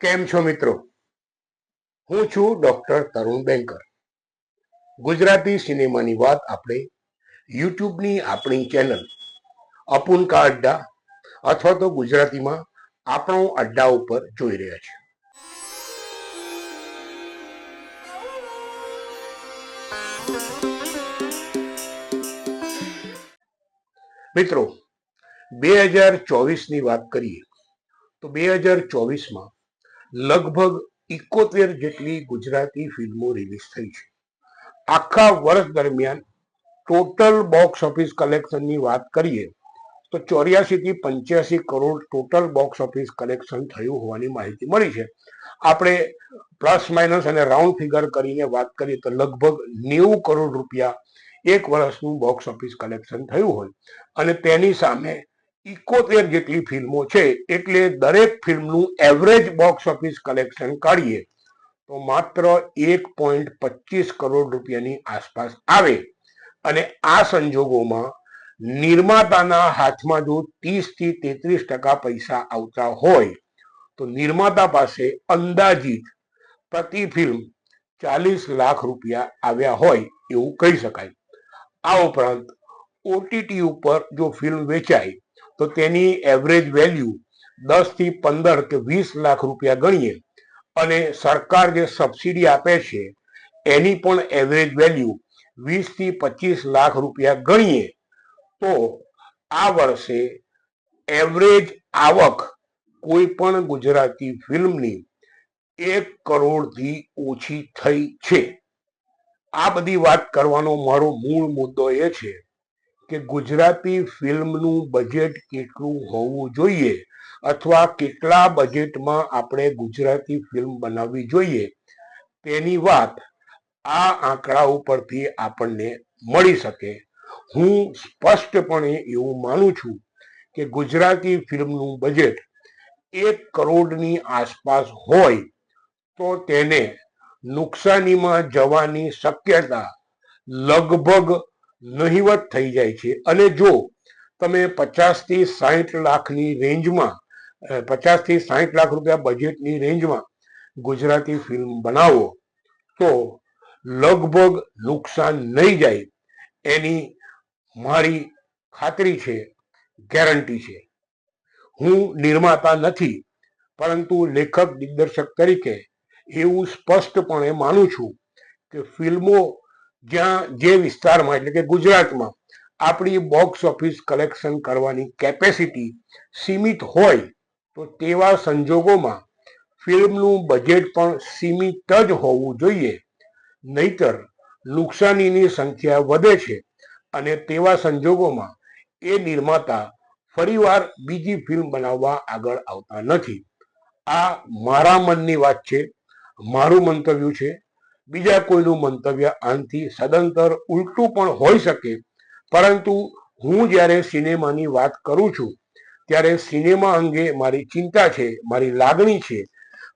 કેમ છો મિત્રો? હું છું ડોક્ટર તરુણ બેંકર ગુજરાતી સિનેમાની વાત આપણે યુટ્યુબની આપણી ચેનલ અપુનકા અડ્ડા અથવા તો ગુજરાતીમાં આપણો અડ્ડા ઉપર જોઈ રહ્યા છે મિત્રો, બે હજાર ચોવીસની વાત કરીએ તો બે હજાર ચોવીસમાં લગભગ ઇકોતેર જેટલી ગુજરાતી ફિલ્મો રિલીઝ થઈ છે. આખા વર્ષ દરમિયાન ટોટલ બોક્સ ઓફિસ કલેક્શનની વાત કરીએ, તો ચોર્યાસીથી પંચ્યાસી crore total box office collection થયું હોવાની માહિતી મળી છે. આપણે પ્લસ માઇનસ અને રાઉન્ડ ફિગર કરીને વાત કરીએ તો લગભગ નેવું કરોડ રૂપિયા એક વર્ષનું બોક્સ ઓફિસ કલેક્શન થયું હોય. અને તેની સામે ઇકોતેર જેટલી ફિલ્મો છે, એટલે દરેક ફિલ્મનું એવરેજ બોક્સ ઓફિસ કલેક્શન કાઢીએ, તો માત્ર એક પોઈન્ટ પચીસ કરોડ રૂપિયાની આસપાસ આવે. અને આ સંજોગોમાં નિર્માતાના હાથમાં જો ત્રીસથી તેત્રીસ ટકા પૈસા આવતા હોય, તો નિર્માતા પાસે અંદાજિત પ્રતિ ફિલ્મ ચાલીસ લાખ રૂપિયા આવ્યા હોય એવું કહી શકાય. આ ઉપરાંત ઓટીટી ઉપર જો ફિલ્મ વેચાય તો તેની એવરેજ વેલ્યુ દસથી પંદર કે વીસ લાખ રૂપિયા ગણીએ. અને સરકાર જે સબસિડી આપે છે, એની પણ એવરેજ વેલ્યુ વીસથી પચીસ લાખ રૂપિયા ગણીએ. તો આ વર્ષે એવરેજ આવક કોઈ પણ ગુજરાતી ફિલ્મની એક કરોડથી ઓછી થઈ છે. આ બધી વાત કરવાનો મારો મૂળ મુદ્દો એ છે કે ગુજરાતી ફિલ્મનું બજેટ કેટલું હોવું જોઈએ અથવા કેટલા બજેટમાં આપણે ગુજરાતી ફિલ્મ બનાવવી જોઈએ? તેની વાત આ આંકડા ઉપરથી આપણને મળી શકે. હું સ્પષ્ટપણે એવું માનું છું કે ગુજરાતી ફિલ્મનું બજેટ એક કરોડની આસપાસ હોય તો તેને નુકસાનીમાં જવાની શક્યતા લગભગ નહિવત થઈ જાય છે. અને જો તમે પચાસથી સાહીઠ લાખની રેન્જમાં પચાસથી સાહીઠ લાખ રૂપિયા બજેટની રેન્જમાં ગુજરાતી ફિલ્મ બનાવો, તો લગભગ નુકસાન નહીં જાય એની મારી ખાતરી છે, ગેરંટી છે. હું નિર્માતા નથી, પરંતુ લેખક દિગ્દર્શક તરીકે એવું સ્પષ્ટપણે માનું છું કે ફિલ્મો જ્યાં જે વિસ્તારમાં એટલે કે ગુજરાતમાં આપણી બોક્સ ઓફિસ કલેક્શન કરવાની કેપેસિટી સીમિત હોય તો તેવા સંજોગોમાં ફિલ્મનું બજેટ પણ સીમિત જ હોવું જોઈએ. નહીતર નુકસાનીની સંખ્યા વધે છે અને તેવા સંજોગોમાં એ નિર્માતા ફરીવાર બીજી ફિલ્મ બનાવવા આગળ આવતા નથી. આ મારા મનની વાત છે, મારું મંતવ્ય છે બીજા કોઈનું મંતવ્ય આનથી સદંતર ઉલટું પણ હોઈ શકે. પરંતુ હું જ્યારે સિનેમાની વાત કરું છું, ત્યારે સિનેમા અંગે મારી ચિંતા છે, મારી લાગણી છે.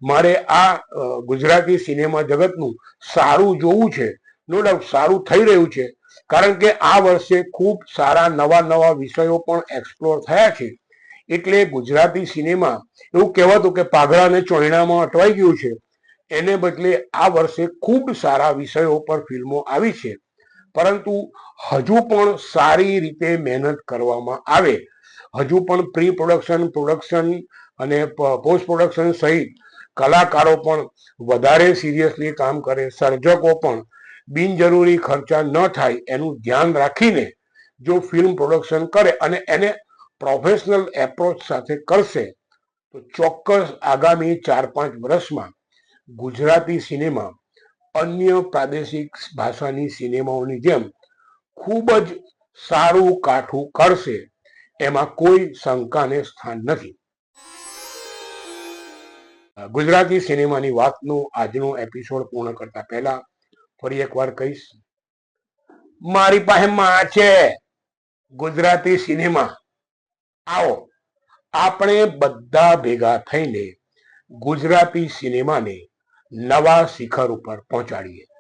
મારે આ ગુજરાતી સિનેમા જગતનું સારું જોવું છે. નો ડાઉટ, સારું થઈ રહ્યું છે. કારણ કે આ વર્ષે ખૂબ સારા નવા નવા વિષયો પણ એક્સપ્લોર થયા છે. એટલે ગુજરાતી સિનેમા, એવું કહેવાતું કે પાઘડા અને અટવાઈ ગયું છે. એને બદલે આ વર્ષે ખૂબ સારા વિષયો પર ફિલ્મો આવી છે. પરંતુ હજુ પણ સારી રીતે મહેનત કરવામાં આવે. હજુ પણ પ્રી પ્રોડક્શન પ્રોડક્શન અને પોસ્ટ પ્રોડક્શન સહિત કલાકારો પણ વધારે સિરિયસલી કામ કરે, સર્જકો પણ બિનજરૂરી ખર્ચા ન થાય એનું ધ્યાન રાખીને જો ફિલ્મ પ્રોડક્શન કરે અને એને પ્રોફેશનલ એપ્રોચ સાથે કરશે, તો ચોક્કસ આગામી ચાર પાંચ વર્ષમાં ગુજરાતી સિનેમા અન્ય પ્રાદેશિક ભાષાની સિનેમાઓની જેમ ખૂબ જ સારું કાઠું કરશે, એમાં કોઈ શંકાને સ્થાન નથી. ગુજરાતી સિનેમાની વાતનો આજનો એપિસોડ પૂર્ણ કરતા પહેલા ફરી એકવાર કહીશ, મારી પાસે માં છે ગુજરાતી સિનેમા. આવો, આપણે બધા ભેગા થઈને ગુજરાતી સિનેમાને નવા શિખર ઉપર પહોંચાડીએ.